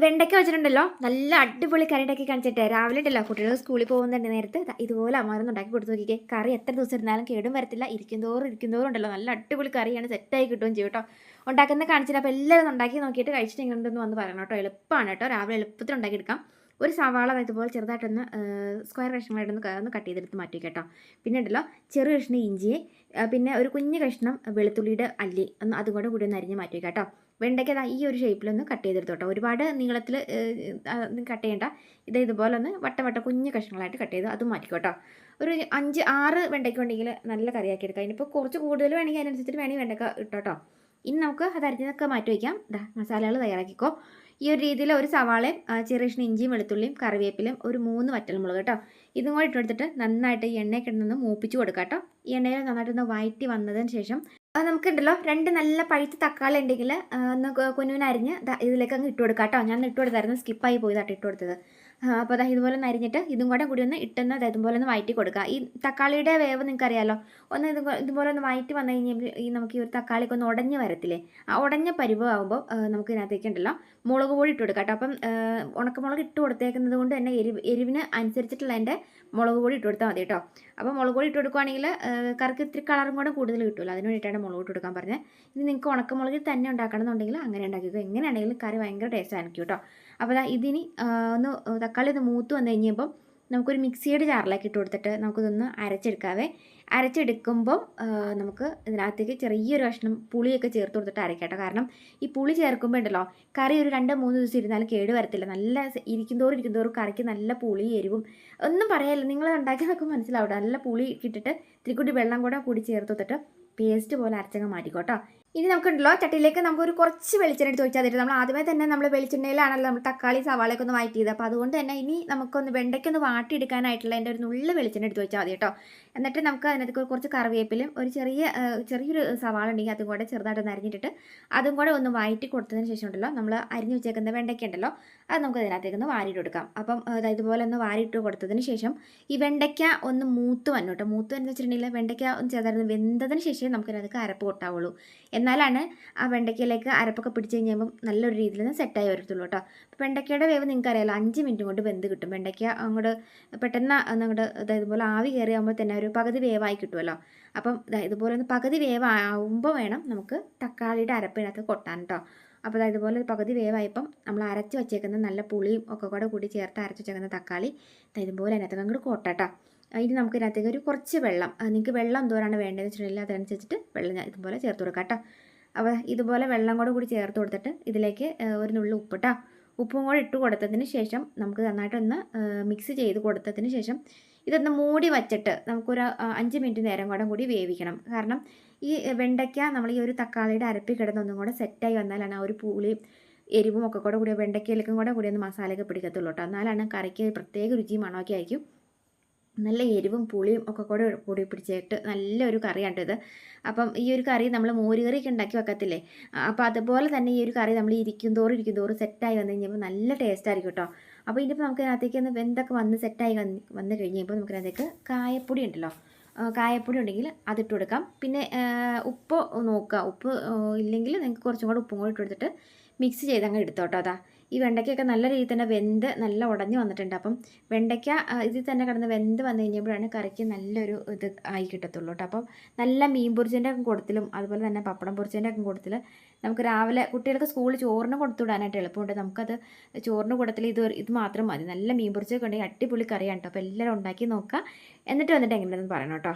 വെണ്ടയ്ക്ക വെച്ചിട്ടുണ്ടല്ലോ. നല്ല അടിപൊളി കറി ഉണ്ടാക്കി കാണിച്ചിട്ട് രാവിലെ ഉണ്ടല്ലോ കുട്ടികൾ സ്കൂളിൽ പോകുന്നുണ്ട് നേരത്തെ. ഇതുപോലെ അമ്മാരൊന്നും ഉണ്ടാക്കി കൊടുത്തു നോക്കിക്കേ. കറി എത്ര ദിവസം ഇരുന്നാലും കേടും വരത്തില്ല. ഇരിക്കുന്നതോറും ഇരിക്കുന്നതോറും ഉണ്ടല്ലോ. നല്ല അടിപൊളി കറിയാണ്. സെറ്റായി കിട്ടുകയും ചെയ്യും കേട്ടോ. ഉണ്ടാക്കുന്ന കാണിച്ചിട്ട് അപ്പോൾ എല്ലാവരും ഉണ്ടാക്കി നോക്കിയിട്ട് കഴിച്ചിട്ട് എങ്ങനെയുണ്ടെന്ന് വന്ന് പറയണം കേട്ടോ. എളുപ്പമാണ് കേട്ടോ. രാവിലെ എളുപ്പത്തിൽ ഉണ്ടാക്കിയെടുക്കാം. ഒരു സവാള ഇതുപോലെ ചെറുതായിട്ടൊന്ന് സ്ക്വയർ കഷ്ണങ്ങളായിട്ടൊന്ന് ഒന്ന് കട്ട് ചെയ്തെടുത്ത് മാറ്റി കേട്ടോ. പിന്നെ ഉണ്ടല്ലോ ചെറിയ കഷ്ണം ഇഞ്ചി പിന്നെ ഒരു കുഞ്ഞു കഷ്ണം വെളുത്തുള്ളിയുടെ അല്ലി ഒന്ന് അതും കൂടെ കൂടി ഒന്ന് അരിഞ്ഞ് മാറ്റി കേട്ടോ. വെണ്ടയ്ക്ക ഈ ഒരു ഷേപ്പിലൊന്ന് കട്ട് ചെയ്തെടുത്തു കേട്ടോ ഒരുപാട് നീളത്തിൽ കട്ട് ചെയ്യേണ്ട. ഇത് ഇതുപോലെ ഒന്ന് വട്ട വട്ട കുഞ്ഞു കഷ്ണങ്ങളായിട്ട് കട്ട് ചെയ്ത് അത് മാറ്റിക്കോട്ടോ. ഒരു അഞ്ച് ആറ് വെണ്ടയ്ക്ക ഉണ്ടെങ്കിൽ നല്ല കറിയാക്കി എടുക്കാം. ഇനിയിപ്പോൾ കുറച്ച് കൂടുതൽ വേണമെങ്കിൽ അതിനനുസരിച്ചിട്ട് വേണമെങ്കിൽ വെണ്ടയ്ക്ക ഇട്ടോട്ടോ. ഇനി നമുക്ക് അത് അരിഞ്ഞതൊക്കെ മാറ്റി വയ്ക്കാം. മസാലകൾ തയ്യാറാക്കിക്കോ. ഈ ഒരു രീതിയിൽ ഒരു സവാളയും ചെറിയ ഇഞ്ചിയും വെളുത്തുള്ളിയും കറിവേപ്പിലും ഒരു മൂന്ന് വറ്റൽമുളക് കേട്ടോ ഇതും കൂടി ഇട്ടെടുത്തിട്ട് നന്നായിട്ട് ഈ ഇടുന്നൊന്ന് മൂപ്പിച്ച് കൊടുക്കാം കേട്ടോ ഈ എണ്ണയിൽ നന്നായിട്ടൊന്ന് വയറ്റി വന്നതിന് ശേഷം നമുക്കുണ്ടല്ലോ. രണ്ട് നല്ല പഴുത്ത തക്കാളി ഉണ്ടെങ്കിൽ ഒന്ന് കു- അരിഞ്ഞ് ദാ ഇതിലേക്ക് അങ്ങ് ഇട്ട് കൊടുക്കാം കേട്ടോ ഞാൻ ഇട്ട് കൊടുത്തായിരുന്നു. സ്കിപ്പായി പോയി തട്ടി ഇട്ട് കൊടുത്തത്. അപ്പോൾ അതാ ഇതുപോലെ ഒന്ന് അരിഞ്ഞിട്ട് ഇതും കൂടെ കൂടി ഒന്ന് ഇട്ടെന്ന് ഇതുപോലെ ഒന്ന് വയറ്റി കൊടുക്കുക. ഈ തക്കാളിയുടെ വേവ് നിങ്ങൾക്ക് അറിയാലോ ഒന്ന് ഇത് ഇതുപോലെ ഒന്ന് വയറ്റി വന്നു കഴിഞ്ഞാൽ ഈ നമുക്ക് ഈ ഒരു തക്കാളിക്ക് ഒന്ന് ഉടഞ്ഞ് വരത്തില്ലേ? ആ ഉടഞ്ഞ പരിവാകുമ്പോൾ നമുക്ക് ഇതിനകത്തേക്ക് ഉണ്ടല്ലോ മുളക് പൊടി ഇട്ട് കൊടുക്കാം കേട്ടോ അപ്പം ഉണക്കമുളക് ഇട്ട് കൊടുത്തേക്കുന്നത് കൊണ്ട് തന്നെ എരിവ് എരിവിന് അനുസരിച്ചിട്ടുള്ള എന്റെ മുളക് പൊടി ഇട്ട് കൊടുത്താൽ മതി കേട്ടോ. അപ്പോൾ മുളക് പൊടി ഇട്ട് കൊടുക്കുകയാണെങ്കിൽ കറിക്ക് ഇത്തിരി കളറും കൂടെ കൂടുതൽ കിട്ടുമല്ലോ. അതിന് വേണ്ടിയിട്ടാണ് മുളക് ഇട്ട് കൊടുക്കാൻ പറഞ്ഞത് ഇനി നിങ്ങൾക്ക് ഉണക്കമുളകിൽ തന്നെ ഉണ്ടാക്കണം എന്നുണ്ടെങ്കിൽ അങ്ങനെ ഉണ്ടാക്കിക്കോ. എങ്ങനെയാണെങ്കിലും കറി ഭയങ്കര ടേസ്റ്റ് ആയിരിക്കും കേട്ടോ അപ്പോൾ ഇതിനി ഒന്ന് തക്കാളി ഒന്ന് മൂത്ത് വന്നു കഴിഞ്ഞപ്പം നമുക്കൊരു മിക്സിയുടെ ജാറിലേക്ക് ഇട്ട് കൊടുത്തിട്ട് നമുക്കിതൊന്ന് അരച്ചെടുക്കാവേ. അരച്ചെടുക്കുമ്പം നമുക്ക് ഇതിനകത്തേക്ക് ചെറിയൊരു കഷ്ണം പുളിയൊക്കെ ചേർത്ത് കൊടുത്തിട്ട് അരക്കാം കേട്ടോ കാരണം ഈ പുളി ചേർക്കുമ്പോൾ ഉണ്ടല്ലോ കറി ഒരു രണ്ട് മൂന്ന് ദിവസം ഇരുന്നാലും കേട് വരത്തില്ല. നല്ല ഇരിക്കുന്തോറും ഇരിക്കുന്തോറും കറിക്ക് നല്ല പുളി എരിവും. ഒന്നും പറയാല്ല നിങ്ങൾ ഉണ്ടാക്കി നോക്കുമ്പോൾ നല്ല പുളി ഇട്ടിട്ട് ഇത്തിരി കൂടി വെള്ളം കൂടെ കൂടി ചേർത്ത് കൊടുത്തിട്ട് പേസ്റ്റ് പോലെ അരച്ചങ്ങ് മാറ്റിക്കോട്ടോ ഇനി നമുക്കുണ്ടല്ലോ ചട്ടിയിലേക്ക് നമുക്ക് ഒരു കുറച്ച് വെളിച്ചെണ്ണ എടുത്ത് ഒഴിച്ചാൽ തരും നമ്മൾ ആദ്യമേ തന്നെ നമ്മൾ വെളിച്ചെണ്ണയിലാണല്ലോ നമ്മൾ തക്കാളി സവാളയൊക്കെ ഒന്ന് വഴറ്റിയത്. അപ്പോൾ അതുകൊണ്ട് തന്നെ ഇനി നമുക്കൊന്ന് വെണ്ടയ്ക്കൊന്ന് വാട്ടിയെടുക്കാനായിട്ടുള്ള എന്റെ ഒരു നുള്ളു വെളിച്ചെണ്ണ എടുത്ത് വെച്ചാൽ മതി കേട്ടോ. എന്നിട്ട് നമുക്ക് അതിനകത്ത് കുറച്ച് കറിവേപ്പിലും ഒരു ചെറിയ ചെറിയൊരു സവാള ഉണ്ടെങ്കിൽ അതും കൂടെ ചെറുതായിട്ടൊന്ന് അരിഞ്ഞിട്ടിട്ട് അതും കൂടെ ഒന്ന് വഴറ്റി കൊടുത്തതിന് ശേഷം ഉണ്ടല്ലോ നമ്മൾ അരിഞ്ഞു വെച്ചേക്കുന്ന വെണ്ടയ്ക്ക ഉണ്ടല്ലോ അത് നമുക്ക് അതിനകത്തേക്ക് ഒന്ന് വാരിയിട്ട് കൊടുക്കാം. അപ്പം ഇതുപോലെ ഒന്ന് വാരിയിട്ട് കൊടുത്തതിന് ശേഷം ഈ വെണ്ടയ്ക്ക ഒന്ന് മൂത്ത് വന്നു കേട്ടോ. മൂത്ത് എന്ന് വെച്ചിട്ടുണ്ടെങ്കിൽ വെണ്ടയ്ക്ക ഒന്ന് ചെറുതായിരുന്നു വെന്തതിന് ശേഷം നമുക്ക് അതിനകത്ത് അരപ്പ് കൊട്ടാവുള്ളൂ എന്നാലാണ് ആ വെണ്ടയ്ക്കയിലേക്ക് അരപ്പൊക്കെ പിടിച്ച് കഴിഞ്ഞപ്പം നല്ലൊരു രീതിയിൽ നിന്ന് സെറ്റായി വരത്തുള്ളൂ കേട്ടോ. അപ്പോൾ വെണ്ടയ്ക്കയുടെ വേവ് നിങ്ങൾക്ക് അറിയാലോ അഞ്ച് മിനിറ്റ് കൊണ്ട് വെന്ത് കിട്ടും. വെണ്ടയ്ക്ക അങ്ങോട്ട് പെട്ടെന്ന് അങ്ങോട്ട് ഇതുപോലെ ആവി കയറിയാകുമ്പോൾ തന്നെ ഒരു പകുതി വേവായി കിട്ടുമല്ലോ. അപ്പം ഇതുപോലെ ഒന്ന് പകുതി വേവ് ആവുമ്പോൾ വേണം നമുക്ക് തക്കാളിയുടെ അരപ്പിനകത്ത് കൊട്ടാൻ കേട്ടോ. അപ്പോൾ അതായത് ഇതുപോലെ പകുതി വേവായപ്പം നമ്മൾ അരച്ച് വെച്ചേക്കുന്ന നല്ല പുളിയും ഒക്കെ കൂടെ കൂടി ചേർത്ത് അരച്ച് വെച്ചേക്കുന്ന തക്കാളി അതായത് ഇതുപോലെ അതിനകത്ത് അങ്ങോട്ട് കൊട്ടാട്ടോ ഇനി നമുക്ക് ഇതിനകത്തേക്ക് ഒരു കുറച്ച് വെള്ളം നിങ്ങൾക്ക് വെള്ളം എന്തോരാണ് വേണ്ടതെന്ന് വെച്ചിട്ടുണ്ടെങ്കിൽ അതനുസരിച്ചിട്ട് വെള്ളം ഞാൻ ഇതുപോലെ ചേർത്ത് കൊടുക്കാം കേട്ടോ. അപ്പോൾ ഇതുപോലെ വെള്ളം കൂടെ കൂടി ചേർത്ത് കൊടുത്തിട്ട് ഇതിലേക്ക് ഒരു നുള്ളി ഉപ്പിട്ടാ ഉപ്പും കൂടെ ഇട്ട് കൊടുത്തതിന് ശേഷം നമുക്ക് നന്നായിട്ടൊന്ന് മിക്സ് ചെയ്ത് കൊടുത്തതിന് ശേഷം ഇതൊന്ന് മൂടി വച്ചിട്ട് നമുക്കൊരു അഞ്ച് മിനിറ്റ് നേരം കൂടെ കൂടി വേവിക്കണം. കാരണം ഈ വെണ്ടയ്ക്ക നമ്മൾ ഈ ഒരു തക്കാളിയുടെ അരപ്പി കിടന്നൊന്നും കൂടെ സെറ്റായി വന്നാലാണ് ആ ഒരു പുളിയും എരിവും ഒക്കെ കൂടെ കൂടി വെണ്ടയ്ക്കയിലേക്കും കൂടെ കൂടി ഒന്ന് മസാലയൊക്കെ പിടിക്കത്തുള്ളൂ കേട്ടോ എന്നാലാണ് കറിക്ക് പ്രത്യേക രുചിയും മണമൊക്കെ ആയിരിക്കും. നല്ല എരിവും പുളിയും ഒക്കെ കൂടെ കൂടി പിടിച്ചിട്ട് നല്ലൊരു കറിയാണ് ഇത്. അപ്പം ഈ ഒരു കറി നമ്മൾ മോരുകറിയൊക്കെ ഉണ്ടാക്കി വെക്കത്തില്ലേ? അപ്പോൾ അതുപോലെ തന്നെ ഈ ഒരു കറി നമ്മൾ ഇരിക്കും തോറും ഇരിക്കും തോറും സെറ്റായി വന്നു കഴിഞ്ഞപ്പോൾ നല്ല ടേസ്റ്റ് ആയിരിക്കും കേട്ടോ. അപ്പോൾ ഇനിയിപ്പോൾ നമുക്ക് അതിനകത്തേക്ക് ഒന്ന് വെന്തൊക്കെ വന്ന് സെറ്റായി വന്ന് വന്ന് കഴിഞ്ഞപ്പോൾ നമുക്ക് അതിനകത്തേക്ക് കായപ്പൊടി ഉണ്ടല്ലോ. കായപ്പൊടി ഉണ്ടെങ്കിൽ അതിട്ട് കൊടുക്കാം. പിന്നെ ഉപ്പ് നോക്കുക. ഉപ്പ് ഇല്ലെങ്കിൽ നിങ്ങൾക്ക് കുറച്ചും കൂടെ ഉപ്പും കൂടി ഇട്ട് കൊടുത്തിട്ട് മിക്സ് ചെയ്ത് അങ്ങ് എടുത്തോട്ടോ അതാ. ഈ വെണ്ടയ്ക്കൊക്കെ നല്ല രീതിയിൽ തന്നെ വെന്ത് നല്ല ഉടഞ്ഞു വന്നിട്ടുണ്ട്. അപ്പം വെണ്ടയ്ക്ക ഇതിൽ തന്നെ കിടന്ന് വെന്ത് വന്നു കഴിഞ്ഞപ്പോഴാണ് കറിക്ക് നല്ലൊരു ഇത് ആയി കിട്ടത്തുള്ളൂ കേട്ടോ. അപ്പം നല്ല മീൻ പൊരിച്ചതിന്റെ ഒക്കെ കൂട്ടത്തിലും അതുപോലെ തന്നെ പപ്പടം പൊരിച്ചതിന്റെ ഒക്കെ കൂട്ടത്തിൽ നമുക്ക് രാവിലെ കുട്ടികൾക്ക് സ്കൂളിൽ ചോറിന് കൊടുത്തു വിടാനായിട്ട് എളുപ്പമുണ്ട്. നമുക്കത് ചോറിന് കൂടത്തിൽ ഇത് ഇത് മാത്രം മതി. നല്ല മീൻ പൊരിച്ചൊക്കെ ഉണ്ടെങ്കിൽ അടിപൊളി കറിയാണ് കേട്ടോ. അപ്പോൾ എല്ലാവരും ഉണ്ടാക്കി നോക്കുക. എന്നിട്ട് വന്നിട്ട് എങ്ങനെയാണെന്ന് പറയണം കേട്ടോ.